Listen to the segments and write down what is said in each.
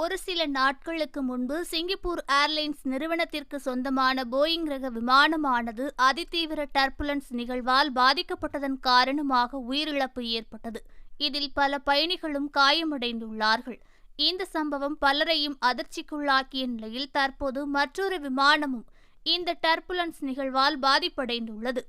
ஒரு சில நாட்களுக்கு முன்பு சிங்கப்பூர் ஏர்லைன்ஸ் நிறுவனத்திற்கு சொந்தமான போயிங் ரக விமானமானது அதிதீவிர டர்புலன்ஸ் நிகழ்வால் பாதிக்கப்பட்டதன் காரணமாக உயிரிழப்பு ஏற்பட்டது. இதில் பல பயணிகளும் காயமடைந்துள்ளார்கள். இந்த சம்பவம் பலரையும் அதிர்ச்சிக்குள்ளாக்கிய நிலையில் தற்போது மற்றொரு விமானமும் இந்த டர்புலன்ஸ் நிகழ்வால் பாதிப்படைந்துள்ளது.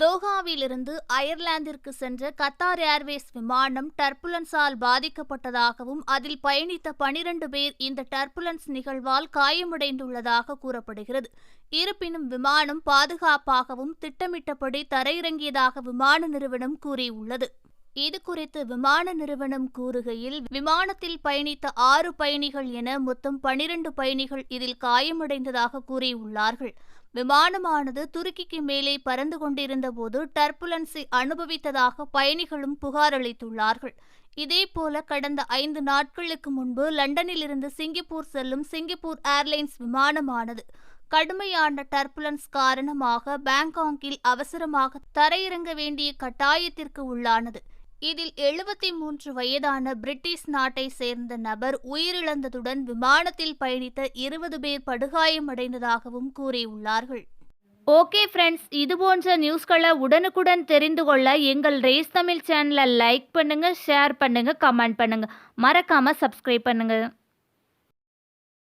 தோஹாவிலிருந்து அயர்லாந்திற்கு சென்ற கத்தார் ஏர்வேஸ் விமானம் டர்புலன்ஸால் பாதிக்கப்பட்டதாகவும் அதில் பயணித்த பனிரண்டு பேர் இந்த டர்புலன்ஸ் நிகழ்வால் காயமடைந்துள்ளதாக கூறப்படுகிறது. இருப்பினும் விமானம் பாதுகாப்பாகவும் திட்டமிட்டபடி தரையிறங்கியதாக விமான நிறுவனம் கூறியுள்ளது. இது குறித்து விமான நிறுவனம் கூறுகையில் விமானத்தில் பயணித்த ஆறு பயணிகள் என மொத்தம் பனிரண்டு பயணிகள் இதில் காயமடைந்ததாக கூறியுள்ளார்கள். விமானமானது துருக்கிக்கு மேலே பறந்து கொண்டிருந்த போது டர்புலன்ஸை அனுபவித்ததாக பயணிகளும் புகார் அளித்துள்ளார்கள். இதேபோல கடந்த ஐந்து நாட்களுக்கு முன்பு லண்டனிலிருந்து சிங்கப்பூர் செல்லும் சிங்கப்பூர் ஏர்லைன்ஸ் விமானமானது கடுமையான டர்புலன்ஸ் காரணமாக பாங்காங்கில் அவசரமாக தரையிறங்க வேண்டிய கட்டாயத்திற்கு உள்ளானது. இதில் எழுபத்தி மூன்று வயதான பிரிட்டிஷ் நாட்டை சேர்ந்த நபர் உயிரிழந்ததுடன் விமானத்தில் பயணித்த இருபது பேர் படுகாயமடைந்ததாகவும் கூறியுள்ளார்கள். ஓகே ஃப்ரெண்ட்ஸ் இது போன்ற நியூஸ்களை உடனுக்குடன் தெரிந்து கொள்ள எங்கள் ரேஸ் தமிழ் சேனலை லைக் பண்ணுங்கள் ஷேர் பண்ணுங்கள் கமெண்ட் பண்ணுங்கள் மறக்காமல் சப்ஸ்கிரைப் பண்ணுங்கள்